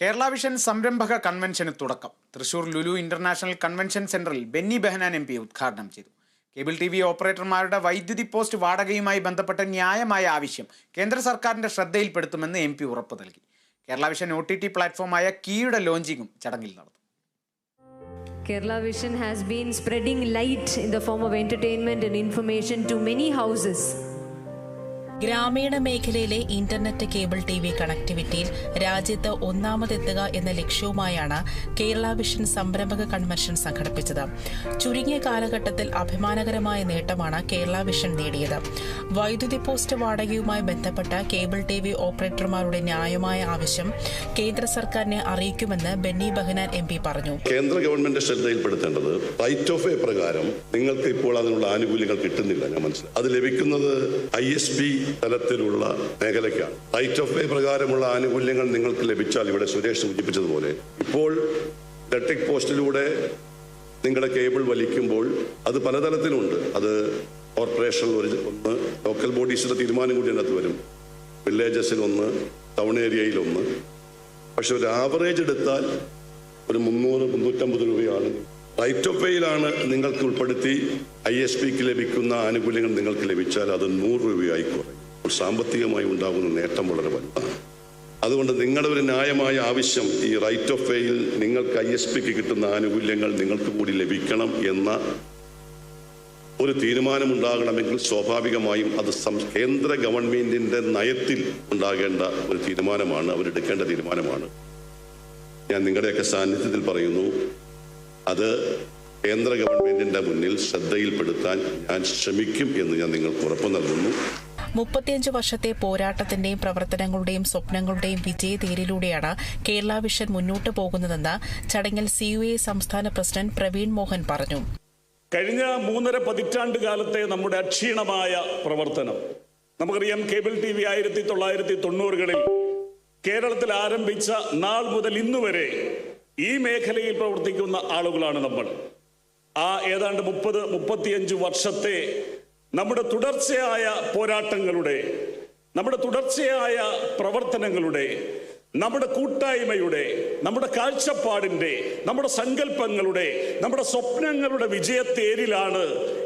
Kerala vision സംരംഭക കൺവെൻഷന് തുടക്കം. Thrissur Lulu international convention സെന്ററിൽ ബെന്നി ബെഹനാൻ എം പി ഉദ്ഘാടനം ചെയ്തു. കേബിൾ ടി വി ഓപ്പറേറ്റർമാരുടെ വൈദ്യുതി പോസ്റ്റ് വാടകയുമായി ബന്ധപ്പെട്ട ന്യായമായ ആവശ്യം കേന്ദ്ര സർക്കാരിന്റെ ശ്രദ്ധയിൽപ്പെടുത്തുമെന്ന് എം പി ഉറപ്പ് നൽകി. Kerala vision O T T പ്ലാറ്റ്ഫോമായ കീയുടെ ലോഞ്ചിങ്ങും ചടങ്ങിൽ നടന്നു. Kerala Vision has been spreading light in the form of entertainment and information to many houses. ഗ്രാമീണ മേഖലയിലെ ഇന്റർനെറ്റ് കേബിൾ ടി വി കണക്ടിവിറ്റിയിൽ രാജ്യത്ത് ഒന്നാമതെത്തുക എന്ന ലക്ഷ്യവുമായാണ് കേരള വിഷൻ സംരംഭക കൺവെൻഷൻ സംഘടിപ്പിച്ചത്. ചുരുങ്ങിയ കാലഘട്ടത്തിൽ അഭിമാനകരമായ നേട്ടമാണ് കേരള വിഷൻ നേടിയത്. വൈദ്യുതി പോസ്റ്റ് വാടകയുമായി ബന്ധപ്പെട്ട കേബിൾ ടി വി ഓപ്പറേറ്റർമാരുടെ ന്യായമായ ആവശ്യം കേന്ദ്ര സർക്കാരിനെ അറിയിക്കുമെന്ന് ബെന്നി ബഹനാൻ എം പി പറഞ്ഞു. കേന്ദ്ര ഗവൺമെന്റ് ശ്രദ്ധയിൽപ്പെടുത്തേണ്ടത് റൈറ്റ് ഓഫ് വേ പ്രകാരം നിങ്ങൾക്ക് ഇപ്പോൾ അതിനുള്ള ആനുകൂല്യങ്ങൾ കിട്ടുന്നില്ല ഞാൻ മനസ്സിലായി അത് ലഭിക്കുന്നത് ഐ എസ് പി തലത്തിലുള്ള മേഖലയ്ക്കാണ്. റൈറ്റ് ഓഫ് വേ പ്രകാരമുള്ള ആനുകൂല്യങ്ങൾ നിങ്ങൾക്ക് ലഭിച്ചാൽ ഇവിടെ സുരേഷ് സൂചിപ്പിച്ചതുപോലെ ഇപ്പോൾ ഇലക്ട്രിക് പോസ്റ്റിലൂടെ നിങ്ങളുടെ കേബിൾ വലിക്കുമ്പോൾ അത് പലതരത്തിലുണ്ട്. അത് കോർപ്പറേഷൻ ഒരു ഒന്ന് ലോക്കൽ ബോഡീസിന്റെ തീരുമാനം കൂടി അതിനകത്ത് വരും. വില്ലേജസിൽ ഒന്ന് ടൗൺ ഏരിയയിൽ ഒന്ന്. പക്ഷെ ഒരു ആവറേജ് എടുത്താൽ ഒരു മുന്നൂറ് മുന്നൂറ്റമ്പത് രൂപയാണ് വേയിലാണ് നിങ്ങൾക്ക് ഉൾപ്പെടുത്തി ഐ എസ് പിക്ക് ലഭിക്കുന്ന ആനുകൂല്യങ്ങൾ നിങ്ങൾക്ക് ലഭിച്ചാൽ അത് നൂറ് രൂപയായി കുറയും. സാമ്പത്തികമായി ഉണ്ടാകുന്ന നേട്ടം വളരെ വലുതാണ്. അതുകൊണ്ട് നിങ്ങളുടെ ഒരു ന്യായമായ ആവശ്യം ഈ റൈറ്റ് ഓഫ് വേയിൽ നിങ്ങൾക്ക് ഐ എസ് പിക്ക് കിട്ടുന്ന ആനുകൂല്യങ്ങൾ നിങ്ങൾക്ക് കൂടി ലഭിക്കണം എന്ന ഒരു തീരുമാനമുണ്ടാകണമെങ്കിൽ സ്വാഭാവികമായും അത് കേന്ദ്ര ഗവൺമെന്റിന്റെ നയത്തിൽ ഉണ്ടാകേണ്ട ഒരു തീരുമാനമാണ് അവരെടുക്കേണ്ട തീരുമാനമാണ്. ഞാൻ നിങ്ങളുടെയൊക്കെ സാന്നിധ്യത്തിൽ പറയുന്നു അത് കേന്ദ്ര ഗവൺമെന്റിന്റെ മുന്നിൽ ശ്രദ്ധയിൽപ്പെടുത്താൻ ഞാൻ ശ്രമിക്കും എന്ന് ഞാൻ നിങ്ങൾക്ക് ഉറപ്പു നൽകുന്നു. മുപ്പത്തിയഞ്ച് വർഷത്തെ പോരാട്ടത്തിന്റെയും പ്രവർത്തനങ്ങളുടെയും സ്വപ്നങ്ങളുടെയും വിജയതേരിലൂടെയാണ് കേരള വിഷൻ മുന്നോട്ട് പോകുന്നതെന്ന് ചടങ്ങിൽ സി യു എ സംസ്ഥാന പ്രസിഡന്റ് പ്രവീൺ മോഹൻ പറഞ്ഞു. കഴിഞ്ഞ മൂന്നര പതിറ്റാണ്ട് കാലത്തെ നമ്മുടെ അക്ഷീണമായ പ്രവർത്തനം. നമുക്കറിയാം കേബിൾ ടി വി ആയിരത്തി തൊള്ളായിരത്തി തൊണ്ണൂറുകളിൽ കേരളത്തിൽ ആരംഭിച്ച നാൾ മുതൽ ഇന്ന് വരെ ഈ മേഖലയിൽ പ്രവർത്തിക്കുന്ന ആളുകളാണ് നമ്മൾ. ആ ഏതാണ്ട് മുപ്പത് മുപ്പത്തിയഞ്ച് വർഷത്തെ നമ്മുടെ തുടർച്ചയായ പോരാട്ടങ്ങളുടെ നമ്മുടെ തുടർച്ചയായ പ്രവർത്തനങ്ങളുടെ നമ്മുടെ കൂട്ടായ്മയുടെ നമ്മുടെ കാഴ്ചപ്പാടിന്റെ നമ്മുടെ സങ്കല്പങ്ങളുടെ നമ്മുടെ സ്വപ്നങ്ങളുടെ വിജയത്തേരിലാണ്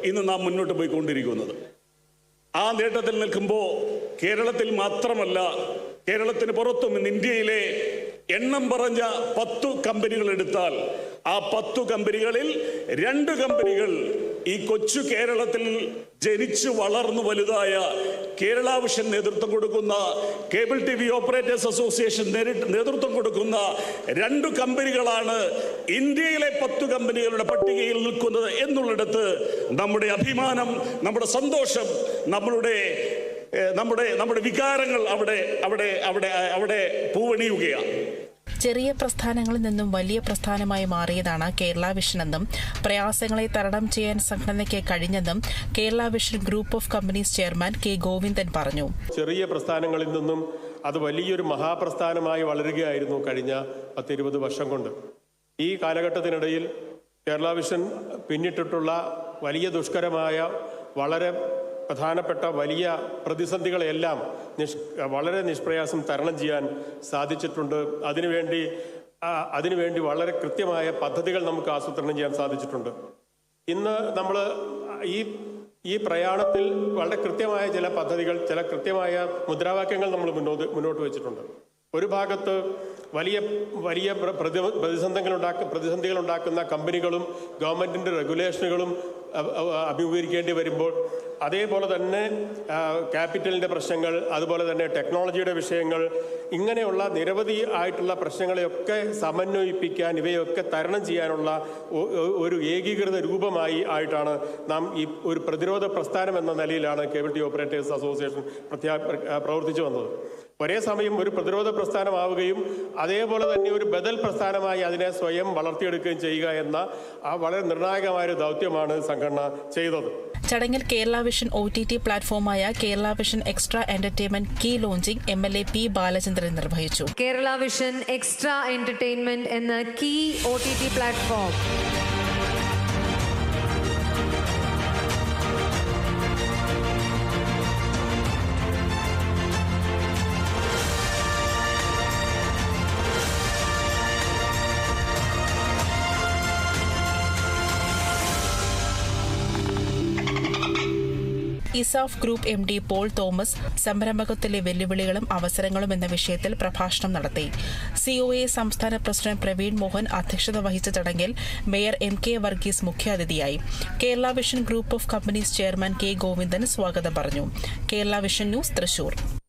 ഇന്ന് നാം മുന്നോട്ട് പോയിക്കൊണ്ടിരിക്കുന്നത്. ആ നേട്ടത്തിൽ നിൽക്കുമ്പോൾ കേരളത്തിൽ മാത്രമല്ല കേരളത്തിന് പുറത്തും ഇന്ത്യയിലെ എണ്ണം പറഞ്ഞ പത്തു കമ്പനികൾ എടുത്താൽ ആ പത്തു കമ്പനികളിൽ രണ്ട് കമ്പനികൾ ഈ കൊച്ചു കേരളത്തിൽ ജനിച്ചു വളർന്നു വലുതായ കേരള വിഷൻ നേതൃത്വം കൊടുക്കുന്ന cable T V operators association നേതൃത്വം കൊടുക്കുന്ന രണ്ട് കമ്പനികളാണ് ഇന്ത്യയിലെ പത്തു കമ്പനികളുടെ പട്ടികയിൽ നിൽക്കുന്നത് എന്നുള്ളിടത്ത് നമ്മുടെ അഭിമാനം നമ്മുടെ സന്തോഷം നമ്മളുടെ നമ്മുടെ നമ്മുടെ വികാരങ്ങൾ അവിടെ അവിടെ അവിടെ അവിടെ പൂവണിയുകയാണ്. ചെറിയ പ്രസ്ഥാനങ്ങളിൽ നിന്നും വലിയ പ്രസ്ഥാനമായി മാറിയതാണ് കേരള വിഷനെന്നും പ്രയാസങ്ങളെ തരണം ചെയ്യാൻ സംഘടനയ്ക്ക് കഴിഞ്ഞെന്നും Kerala vision group of companies chairman K Govindan പറഞ്ഞു. ചെറിയ പ്രസ്ഥാനങ്ങളിൽ നിന്നും അത് വലിയൊരു മഹാപ്രസ്ഥാനമായി വളരുകയായിരുന്നു കഴിഞ്ഞ പത്തിരുപത് വർഷം കൊണ്ട്. ഈ കാലഘട്ടത്തിനിടയിൽ കേരള വിഷൻ പിന്നിട്ടിട്ടുള്ള വലിയ ദുഷ്കരമായ വളരെ പ്രധാനപ്പെട്ട വലിയ പ്രതിസന്ധികളെല്ലാം നിഷ് വളരെ നിഷ്പ്രയാസം തരണം ചെയ്യാൻ സാധിച്ചിട്ടുണ്ട്. അതിനുവേണ്ടി അതിനുവേണ്ടി വളരെ കൃത്യമായ പദ്ധതികൾ നമുക്ക് ആസൂത്രണം ചെയ്യാൻ സാധിച്ചിട്ടുണ്ട്. ഇന്ന് നമ്മൾ ഈ ഈ പ്രയാണത്തിൽ വളരെ കൃത്യമായ ചില പദ്ധതികൾ ചില കൃത്യമായ മുദ്രാവാക്യങ്ങൾ നമ്മൾ മുന്നോട്ട് മുന്നോട്ട് വെച്ചിട്ടുണ്ട്. ഒരു ഭാഗത്ത് വലിയ വലിയ പ്രതി പ്രതിസന്ധികൾ ഉണ്ടാക്ക പ്രതിസന്ധികൾ ഉണ്ടാക്കുന്ന കമ്പനികളും ഗവൺമെന്റിന്റെ റെഗുലേഷനുകളും അഭിമുഖീകരിക്കേണ്ടി വരുമ്പോൾ അതേപോലെ തന്നെ ക്യാപിറ്റലിന്റെ പ്രശ്നങ്ങൾ അതുപോലെ തന്നെ ടെക്നോളജിയുടെ വിഷയങ്ങൾ ഇങ്ങനെയുള്ള നിരവധി ആയിട്ടുള്ള പ്രശ്നങ്ങളെയൊക്കെ സമന്വയിപ്പിക്കാൻ ഇവയൊക്കെ തരണം ചെയ്യാനുള്ള ഒരു ഏകീകൃത രൂപമായി ആയിട്ടാണ് നാം ഈ ഒരു പ്രതിരോധ പ്രസ്ഥാനം എന്ന നിലയിലാണ് കേബിൾ ടി ഓപ്പറേറ്റേഴ്സ് അസോസിയേഷൻ പ്രത്യാ പ്രവർത്തിച്ചു വന്നത്. ഒരേ സമയം ഒരു പ്രതിരോധ പ്രസ്ഥാനമാവുകയും അതേപോലെ തന്നെ ഒരു ബദൽ പ്രസ്ഥാനമായി അതിനെ സ്വയം വളർത്തിയെടുക്കുകയും ചെയ്യുക എന്ന ആ വളരെ നിർണായകമായ ഒരു ദൗത്യമാണ് സംഘടന ചെയ്തത്. ചടങ്ങിൽ Kerala vision O T T പ്ലാറ്റ്ഫോമായ Kerala vision extra entertainment key launching M L A P Balachandran നിർവഹിച്ചു. കേരള വിഷൻ എക്സ്ട്രാ എന്റർടൈൻമെന്റ് എന്ന key O T T platform. ESAF group M D Paul Thomas സംരംഭകത്തിലെ വെല്ലുവിളികളും അവസരങ്ങളും എന്ന വിഷയത്തിൽ പ്രഭാഷണം നടത്തി. സിഒഎ സംസ്ഥാന president Praveen Mohan അധ്യക്ഷത വഹിച്ച ചടങ്ങിൽ മേയർ എം കെ വർഗീസ് മുഖ്യാതിഥിയായി. Kerala vision group of companies chairman K Govindan സ്വാഗതം പറഞ്ഞു. Kerala vision news Thrissur.